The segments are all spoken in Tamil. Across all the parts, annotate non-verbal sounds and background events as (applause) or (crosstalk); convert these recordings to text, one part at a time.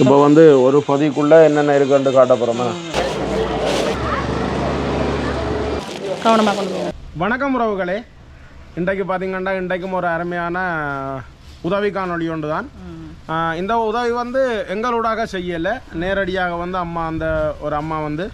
இப்போ வந்து ஒரு பொதிக்குள்ளே என்னென்ன இருக்குன்னு காட்ட போகிறோமா கவனமாக கொண்டு வணக்கம் உறவுகளே. இன்றைக்கு பார்த்தீங்கன்னா இன்றைக்கும் ஒரு அருமையான உதவி காணொளி ஒன்று தான் இந்த உதவி வந்து எங்களூடாக செய்யலை. நேரடியாக வந்து அம்மா அந்த ஒரு அம்மா வந்து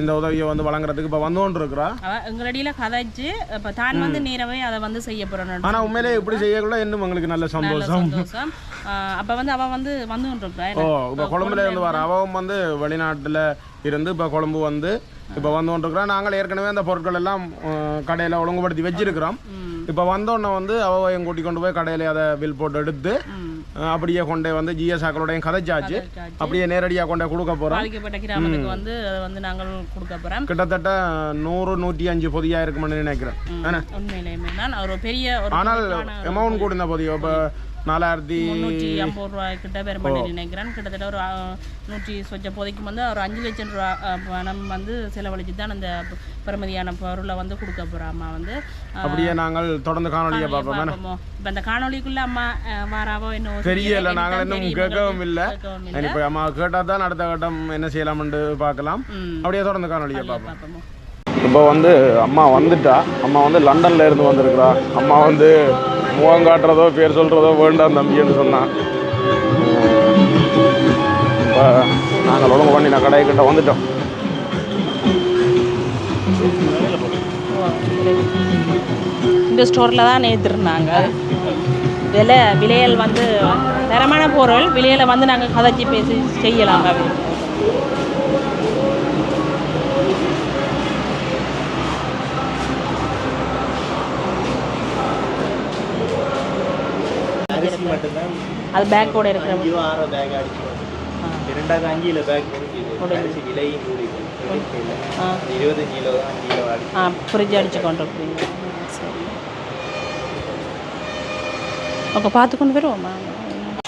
இந்த உதவியை வந்து வழங்குறதுக்கு இப்போ வந்து கொண்டு இருக்கிறா எங்களடியில கதைச்சு இப்போ தான் வந்து நேரவே அதை வந்து செய்ய போகிறோம் ஆனால் உண்மையிலே இப்படி செய்யக்குள்ள இன்னும் எங்களுக்கு நல்ல சந்தோஷம். அப்போ வந்து அவ வந்து வந்து கொண்டிருக்கிறா. ஓ இப்போ கொழும்புல இருந்து வர. அவன் வந்து வெளிநாட்டில் இருந்து இப்போ கொழும்பு வந்து இப்போ வந்து கொண்டிருக்கிறோம் நாங்கள் ஏற்கனவே அந்த பொருட்கள் எல்லாம் கடையில் ஒழுங்குபடுத்தி வச்சிருக்கிறோம். இப்போ வந்தோடனே வந்து அவ என் கூட்டி கொண்டு போய் கடையில் அதை பில் போட்டு எடுத்து அப்படியே கொண்டே வந்து ஜிஎஸ் ஆக்களோடையும் கதைச்சாச்சு. அப்படியே நேரடியாக கொண்டே கொடுக்க போகிறோம் வந்து வந்து நாங்கள் கொடுக்க போகிறோம் கிட்டத்தட்ட நூறு நூற்றி அஞ்சு பொதியாக இருக்குமென்னு நினைக்கிறேன். தான். ஒரு பெரிய ஆனால் அமௌண்ட் கூடின பொதியோ இப்போ நாலாயிரத்தி முந்நூற்றி ஐம்பது ரூபாய் கிட்ட பெருமாடி நினைக்கிறேன். கிட்டத்தட்ட ஒரு நூற்றி சொச்ச போதைக்கு வந்து ஒரு அஞ்சு லட்சம் ரூபா பணம் வந்து செலவழிச்சு தான் அந்த பெருமதியான பொருளை வந்து கொடுக்க போகிறோம் அம்மா வந்து. அப்படியே நாங்கள் தொடர்ந்து காணொலியை பார்ப்போம். இப்போ அந்த காணொளிக்குள்ள அம்மா வாராவோ இன்னும் தெரியல நாங்கள் இன்னும் கேட்கவும் இல்லை. இப்போ அம்மா கேட்டால் தான் அடுத்த கட்டம் என்ன செய்யலாம்னு பார்க்கலாம். அப்படியே தொடர்ந்து காணொலியை பார்ப்போமோ. இப்போ வந்து அம்மா வந்துட்டா. அம்மா வந்து லண்டன்ல இருந்து வந்திருக்கிறா. அம்மா வந்து முகம் காட்டுறதோ பேர் சொல்கிறதோ வேண்டாம் தம்பின்னு சொன்னான். இப்போ நாங்கள் ஒழுங்கு பண்ணி நான் கடைக்கிட்ட வந்துட்டோம். இந்த ஸ்டோரில் தான் நேற்றுருந்தாங்க விலை விலையல் வந்து தரமான பொருள் விலையில் வந்து நாங்கள் கதைச்சி பேசி செய்யலாம். அப்படின்னு. அரிசி மட்டும்தான் அது பேக்கோட இருக்கிற அஞ்சு ஆறு பேக் அடிச்சு இரண்டாவது அஞ்சில பேக் கூடிது ஆ. இருபத்தஞ்சு கிலோ தான் அஞ்சு கிலோ அடிச்சு ஆ ஃப்ரிட்ஜ் அடிச்சு கொண்டு இருக்கீங்க சரி. ஓகே பார்த்து கொண்டு வருவோம்மா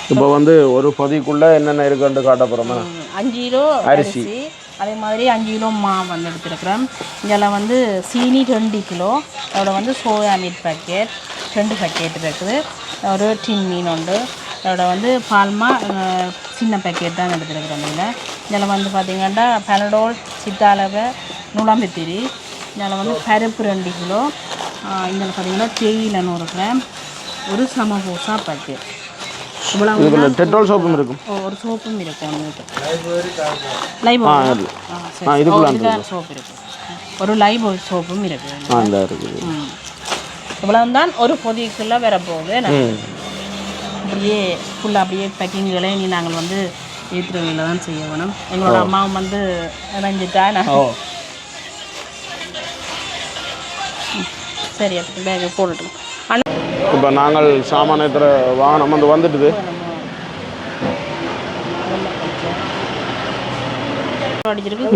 இப்போ வந்து ஒரு பொதிக்குள்ளே என்னென்ன இருக்குன்னு காட்ட போகிறோமா அஞ்சு கிலோ அரிசி. அதே மாதிரி அஞ்சு கிலோ மாவு வந்து எடுத்துருக்குறோம் இதில் வந்து சீனி ரெண்டு கிலோ அதோட வந்து சோயா மீட் பேக்கெட் ரெண்டு பேக்கெட் இருக்குது. ஒரு டின் மீன் உண்டு. அதோட வந்து பால்மா சின்ன பேக்கெட் தான் எடுத்துருக்குறோம் இதில். இதில் வந்து பார்த்திங்கன்னா பனடோல் சித்தாளவை நுழம்புத்திரி இதில் வந்து பருப்பு ரெண்டு கிலோ. இதில் பார்த்திங்கன்னா தேயிலை நூறு கிராம். ஒரு சமபூசா பேக்கெட் இவ்வளவு சோப்பும் இருக்கும். ஒரு சோப்பும் இருக்கும் அது. ஆ, சரி. ஆ, இதுக்குள்ள ஓ, இதுல சோப் இருக்கு. ஒரு லைபோல் சோப்பும் இருக்கு. ஆ இந்த இருக்குது ம் இவ்வளவு தான் ஒரு பொதிக்குள்ள வரப்போகுது அப்படியே ஃபுல்லாக அப்படியே பேக்கிங்களை நீ நாங்கள் வந்து ஏற்றுறவையில் தான் செய்ய வேணும். எங்களோட அம்மாவும் வந்து இணைஞ்சிட்டா நான். சரி அப்படி பேக்கை போட்டுட்டோம் அண்ணா இப்போ நாங்கள் சாமானியத்தில் வாகனம் வந்து வந்துட்டுது. அடிச்சிருக்கு.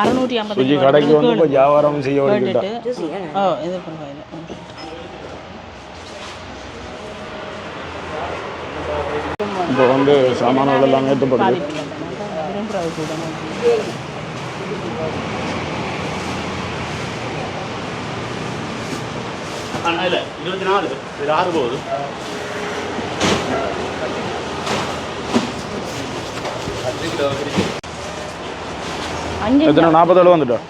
அறுநூற்றி ஐம்பது கடைக்கு வந்து வியாபாரம் செய்ய வேண்டியதா கேட்டுட்டு ஓ இது பரவாயில்ல ம். இப்போ வந்து சாமான்கள் எல்லாம் ஏற்றப்படுது. இருபத்தி நாலு இது ஆறு போகுது எத்தனை? நாற்பத்தேழு வந்துட்டோம்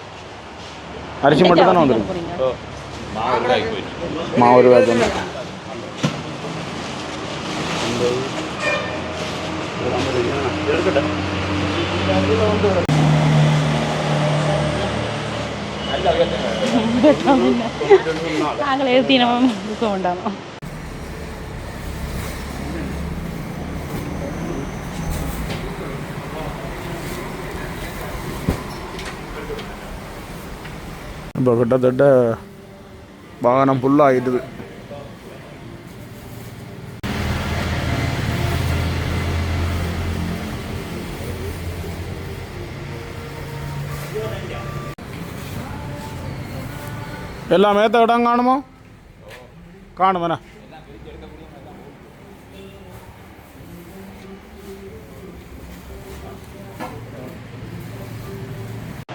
அரிசி மட்டும் தானே வந்துருக்கு. மாவு ரூபாய்க்கு மாவு வந்து இருக்கட்டும். நாங்கள் எழுதி நம்ம இருக்க வேண்டாம் இப்போ கிட்டத்தட்ட வாகனம் ஃபுல்லாக ஆகிட்டுது எல்லாம் ஏற்ற இடம் காணுமோ? காணுமண்ணா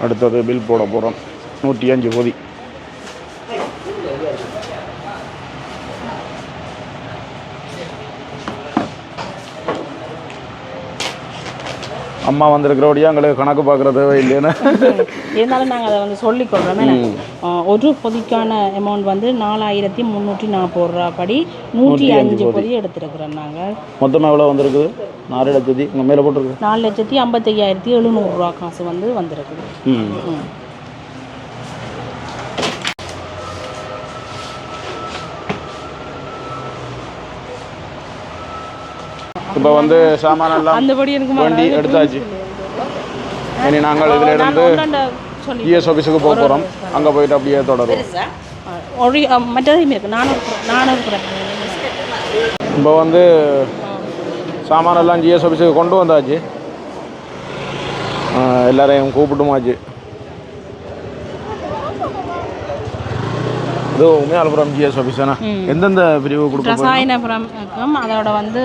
அடுத்தது பில் போட போகிறோம் நூற்றி அஞ்சு பொதி அம்மா வந்திருக்கிறபடியா எங்களுக்கு கணக்கு பார்க்குற தேவை இல்லைன்னு (laughs) இருந்தாலும் நாங்கள் அதை வந்து சொல்லிக்கொள்கிறோமே ஒரு பொதிக்கான அமௌண்ட் வந்து நாலாயிரத்தி முந்நூற்றி நாற்பது ரூபா படி நூற்றி அஞ்சு பொதி. எடுத்துருக்குறோம் நாங்கள் மொத்தமாக எவ்வளோ வந்திருக்குது? நாலு லட்சத்தி. உங்கள் மேலே போட்டிருக்கு. நாலு லட்சத்தி ஐம்பத்தையாயிரத்தி எழுநூறுரூவா காசு வந்து வந்திருக்குது. ம். இப்போ வந்து சாமான் எல்லாம் அந்தபடி எனக்கு வண்டி எடுத்தாச்சு. இனி நாங்கள் இதில் இருந்து ஜிஎஸ் ஆஃபீஸுக்கு போக போகிறோம் அங்கே போயிட்டு அப்படியே தொடரும் இப்போ வந்து சாமான் எல்லாம் ஜிஎஸ் ஆஃபீஸுக்கு கொண்டு வந்தாச்சு. எல்லாரையும் கூப்பிட்டுமாச்சு. இது உண்மையாலபுரம் ஜிஎஸ் ஆஃபீஸ் தானே? எந்தெந்த பிரிவு கொடுக்க ரசாயனபுரம் அதோட வந்து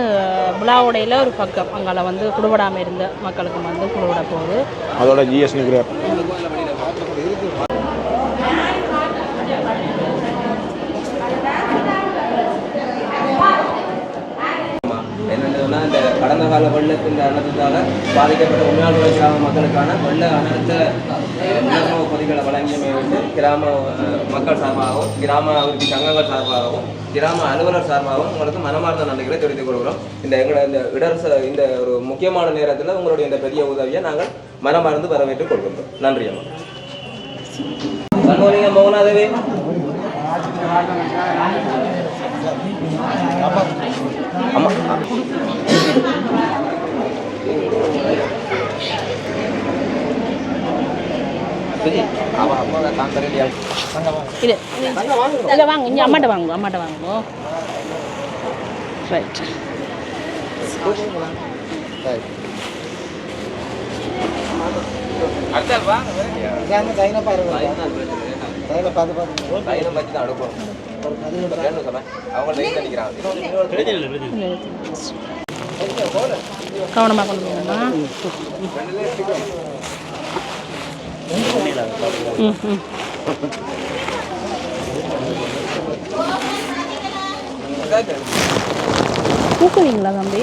விழாவுடையில் ஒரு பக்கம். அங்கால வந்து குடுபடாமல் இருந்த மக்களுக்கு வந்து குடுபட போகுது. அதோட ஜிஎஸ் நிற்கிறார் என்னென்னா இந்த கடந்த கால வெள்ளத்தின் அனர்த்தத்தால் பாதிக்கப்பட்ட உண்மையாளர் கிராம மக்களுக்கான வெள்ள அனர்த்த வசதிகளை வழங்கியமை வந்து கிராம மக்கள் சார்பாகவும் கிராம அபிவிருத்தி சங்கங்கள் சார்பாகவும் கிராம அலுவலர் சார்பாகவும் உங்களுக்கு மனமார்ந்த நன்றிகளை தெரிவித்துக் கொள்கிறோம். இந்த எங்களை இந்த இடர் இந்த ஒரு முக்கியமான நேரத்தில் உங்களுடைய இந்த பெரிய உதவியை நாங்கள் மனமார்ந்து வரவேற்றுக் கொள்கின்றோம். நன்றி அம்மா. கண்மணிங்க மௌனாதேவி. அம்மா சரி அவ அம்மா தான் தரலையா இது இங்கே வாங்க இங்கே அம்மாட்ட வாங்க அம்மாட்ட வாங்க ரைட் அடுத்த வாங்க தைனம் பற்றி தான் அடுப்போம். வேணும் சொல்றேன் அவங்க லைட் அடிக்கிறாங்க. கவனமாக கொண்டு போகணுமா தூக்குவீங்களா தம்பி?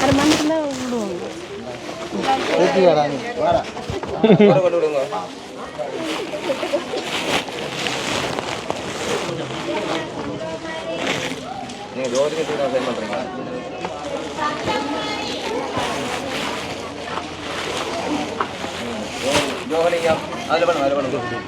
அரை மணிக்கு தான் விடுவாங்க. ஒரு கொண்டு விடுங்க. நீங்க ரோடுக்கு தூரம் சைன் பண்றீங்களா ஜோகலிங்கம் அதில் பண்ணுங்க அதில் பண்ணுங்க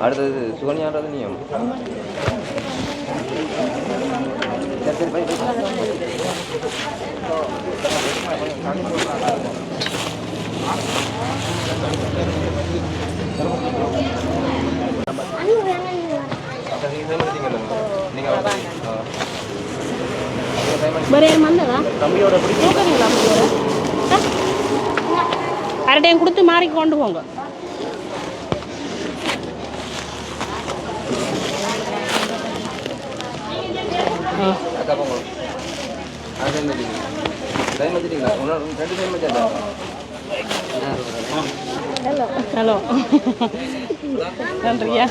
அடுத்தது சுகன்யான்றது நீயும். சரி சரி. பை பை அரை டைம் கொடுத்து மாறி கொண்டு போங்க அக்கா போங்க ஆ sign பண்ணிட்டீங்க. ரெண்டு டைம் பண்ணியாச்சா? ஹலோ (laughs) நன்றியா?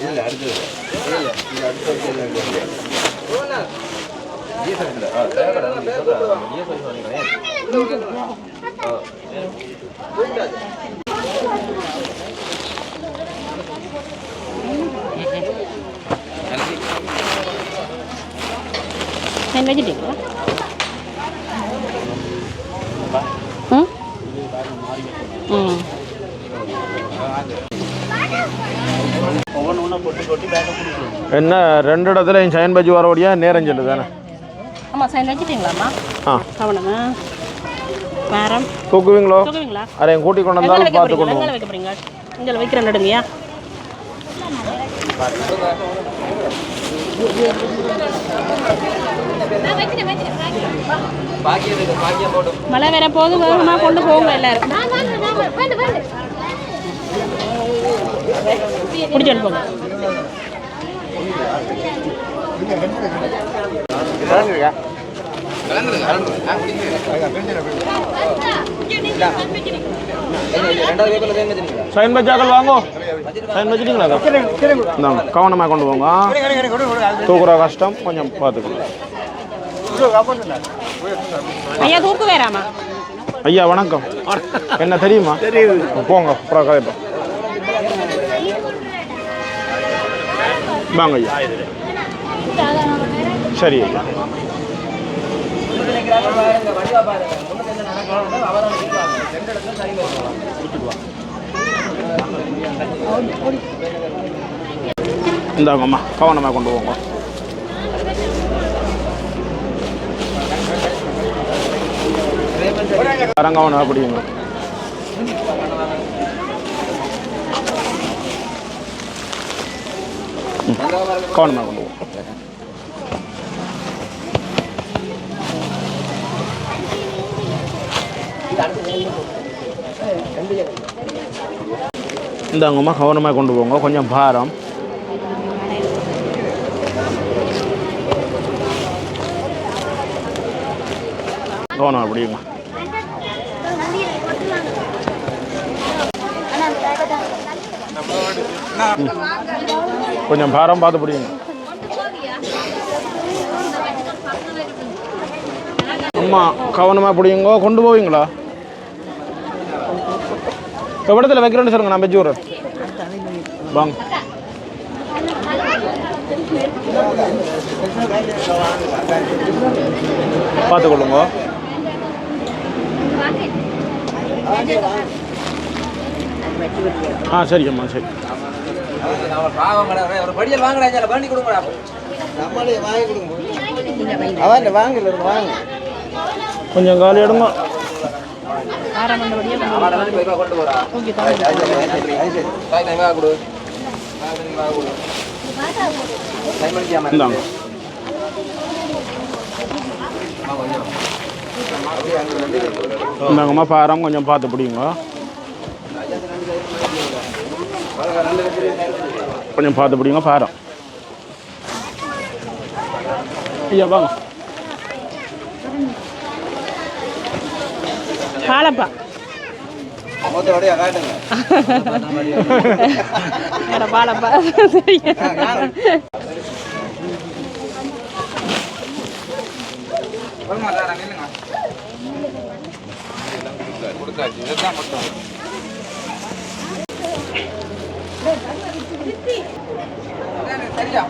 இல்லை அடுத்தது இல்லை இந்த அடுத்த தேவைப்படாது. சைன் வச்சுட்டீங்களா ம் ம் என்ன ரெண்டு இடத்துல சைன் பஜ்ஜி வரபடியா நேரம் சொல்லு தானே? ஆமாம் சைன் வச்சுட்டீங்களாம்மா? ஆ. கவனமா. வேறம் தூக்குவீங்களோ? தூக்குவீங்களா? அதையும் கூட்டி கொண்டு வந்தாலும் பார்த்து கொண்டு வைக்க போறீங்க? இங்கே வைக்கிற போட்டு மழை வேற போது வேகமாக கொண்டு போங்க எல்லாரும். வேண்டாம் பிடிச்சி சைன் பச்சாக்கள் வாங்கோ. சைன் வச்சுட்டீங்களா இந்தாங்க கவனமாக கொண்டு போங்க. தூக்குற கஷ்டம் கொஞ்சம் பார்த்துக்கணும் ஐயா தூக்கு வேறாமா ஐயா வணக்கம். என்ன தெரியுமா? போங்க அப்புறம் கதைப்போம். வாங்க ஐயா. சரி ஐயா. பாருங்க வடிவா பாருங்க. என்ன நடக்கணும் ரெண்டு இடத்துல சரி பண்ணுவாங்க இந்தாங்கம்மா கவனமாக கொண்டு போங்க. அரங்கவனா குடிங்க. கவனமாக கொண்டு இந்தாங்கம்மா கவனமாக கொண்டு போங்க. கொஞ்சம் பாரம். கவனம் அப்படியுமா கொஞ்சம் பாரம் பார்த்து பிடிங்க. அம்மா கவனமாக பிடிங்கோ. கொண்டு போவீங்களா? எவ்வளோத்தில் வைக்கிறேன்னு சொல்லுங்க நான் வச்சு விட்றேன் வாங்க. பார்த்துக்கொள்ளுங்க. ஆ சரி. அம்மா சரி கொஞ்சம் காலி எடுங்க ஆறாம் இந்தாங்க இந்தாங்கம்மா பாரம் கொஞ்சம் பார்த்து பிடிங்க கொஞ்சம் பார்த்து பிடிங்க பாரம் ஐயா வாங்க வேற பாலப்பா. சரியா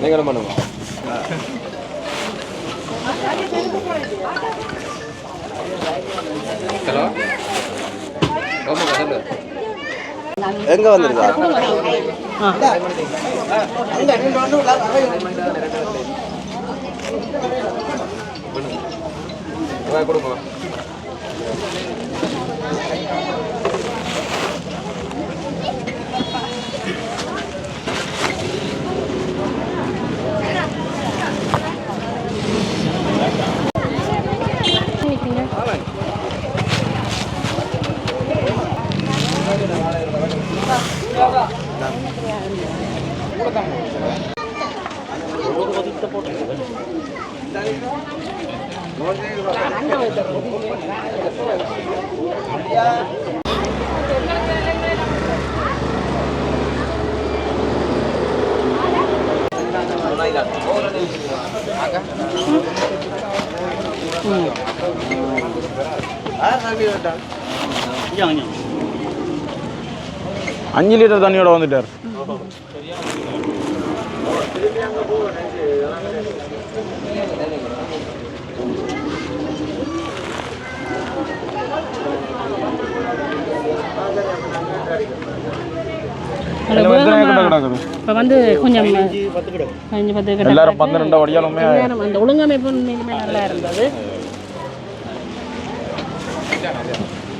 நீங்களும் பண்ணுங்க ஹலோ? ஓமக்கா சொல்லு எங்க வந்திருக்கா? வா கொடுங்க அஞ்சு லிட்டர் தண்ணியோட வந்துட்டார். இப்போ வந்து கொஞ்சம் அஞ்சு பத்து எல்லாரும் பன்னிரெண்டு வடியாலுமே அந்த ஒழுங்கமைப்பு நல்லா இருந்தது அம்மி நீ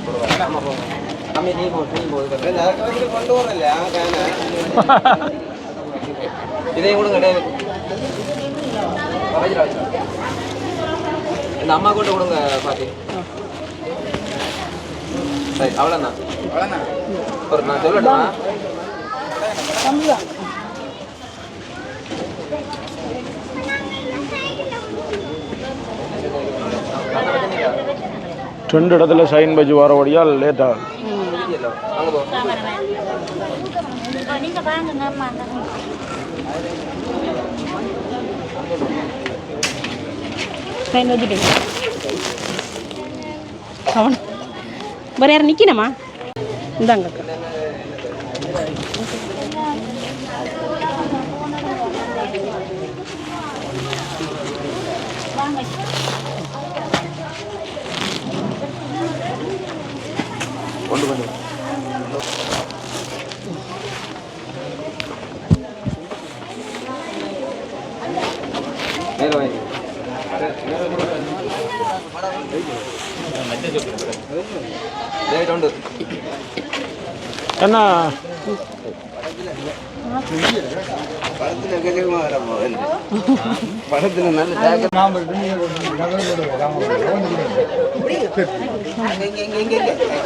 போ நீ போ கொண்டு வரல ஆ காண இதையும் வச்சிடா வச்சிடா இந்த அம்மா கொண்டு கொடுங்க பாட்டி சரி அவ்வளோண்ணா ஒரு நான் சொல்லட்டுமா ரெண்டு இடத்துல சைன் பஜ்ஜி வர வழியால் லேட் ஆகுது. சைன் வச்சுட்டீங்க அவன் வேறு யாரும் நிற்கணுமா இந்தாங்க அக்கா கொண்டு கொண்டு நேரம் வாங்கி ரைட் உண்டு என்ன படத்துல கேட்கமா வர போகுது படத்துல நல்ல டேக்கர் இங்க இங்க இங்க இங்க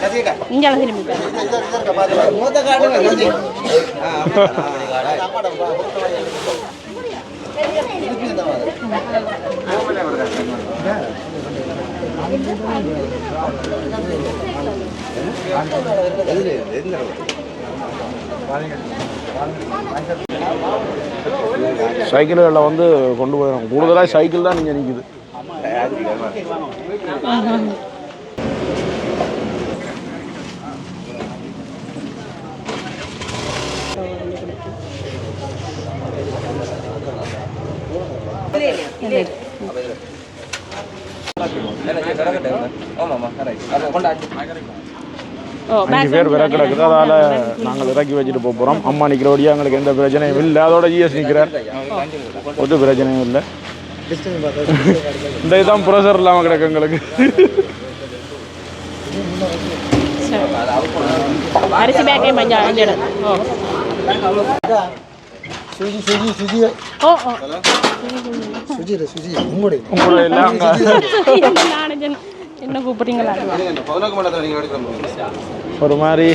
கசியக்கா இங்கே திரும்பி மூத்த காட்டுங்க கசி ஆ அப்பா எதுல எந்த சைக்கிள்களில் வந்து கொண்டு போயிடும் கூடுதலாக சைக்கிள் தான் நீங்கள் நிற்குது ஆமாம்மா கரெக்ட் அப்போ கொண்டாச்சு ஓ அஞ்சு பேர் விற கிடக்குது அதால் நாங்கள் இறக்கி வச்சுட்டு போக போகிறோம் அம்மா நிற்கிற வழியாக எங்களுக்கு எந்த பிரச்சனையும் இல்லை. அதோட ஜிஎஸ் நிற்கிறார் ஒரு பிரச்சனையும் இல்லை. இந்த இதுதான் ப்ரெஷர் இல்லாமல் கிடக்கு எங்களுக்கு. அரிசி பேக்கே மஞ்சள் அஞ்சு சுஜி சுஜி சுஜி ஓ ஓ சுஜி சுஜி உங்களுடைய உங்களோட நானும் சொன்னேன். என்ன கூப்பிட்றீங்களா ஒரு மாதிரி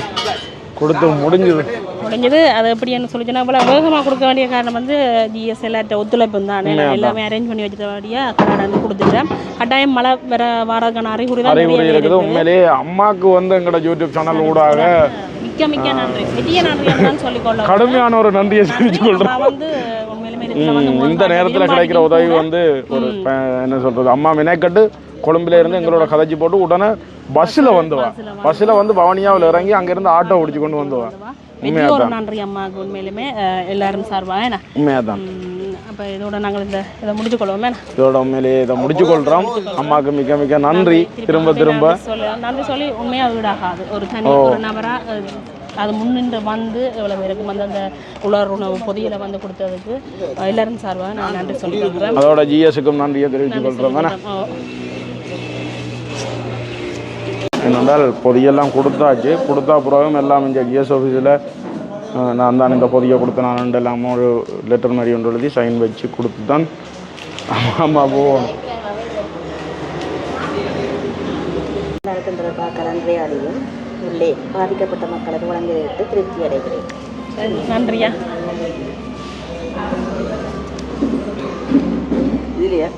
கொடுத்து முடிஞ்சுது முடிஞ்சது அது எப்படின்னு சொல்லி சொன்னா இவ்வளோ வேகமாக கொடுக்க வேண்டிய காரணம் வந்து ஜிஎஸ் எல்லார்ட்ட ஒத்துழைப்பு தானே எல்லாமே அரேஞ்ச் பண்ணி வச்சபடியாக கடாட வந்து கொடுத்துட்டேன் கட்டாயம் மழை வர வாரதுக்கான அறிகுறி தான் இருக்குது உண்மையிலேயே அம்மாவுக்கு வந்து எங்களோட யூடியூப் சேனல் ஊடாக மிக்க மிக்க நன்றி. பெரிய நன்றி தான் சொல்லிக்கொள்ள கடுமையான ஒரு நன்றியை தெரிவித்துக் கொள்கிறேன் நான் வந்து இந்த நேரத்தில் கிடைக்கிற உதவி வந்து ஒரு என்ன சொல்றது அம்மா மினைக்கட்டு கொழும்புல இருந்து எங்களோட கதைச்சி போட்டு உடனே பஸ்ஸில் வந்துவா பஸ்ஸில் வந்து பவனியாவில் இறங்கி அங்கேருந்து ஆட்டோ பிடிச்சி கொண்டு வந்துவா பெரிய ஒரு நன்றி அம்மாவுக்கு உண்மையிலுமே எல்லாரும் சார்பாக. உண்மையாக தான் அப்போ இதோட நாங்கள் இந்த இதை முடிச்சு கொள்வோமே இதோட உண்மையிலேயே இதை முடிச்சு கொள்கிறோம் அம்மாவுக்கு மிக மிக நன்றி. திரும்ப திரும்ப நன்றி சொல்லி நன்றி சொல்லி உண்மையாக வீடாகாது. ஒரு தனி ஒரு நபராக அது முன்னின்று வந்து எவ்வளோ பேருக்கு வந்து அந்த உலர் உணவு பொதியில வந்து கொடுத்ததுக்கு எல்லாரும் சார்பாக நான் நன்றி சொல்லியிருக்கிறேன் அதோட ஜிஎஸ்க்கும் நன்றியை தெரிவித்துக் கொள்கிறோம் என்னென்றால் பொதியெல்லாம் கொடுத்தாச்சு. கொடுத்தா பிறகும் எல்லாம் இங்கே ஜிஎஸ் ஆஃபீஸில் நான் தான் இந்த பொதியை கொடுத்து நான் எல்லாம் ஒரு லெட்டர் மாதிரி ஒன்று எழுதி சைன் வச்சு கொடுத்து தான் கலந்துரையாடியும் உள்ளே பாதிக்கப்பட்ட திருப்தி அடைகிறேன். சரி, நன்றியா? இதுலையா?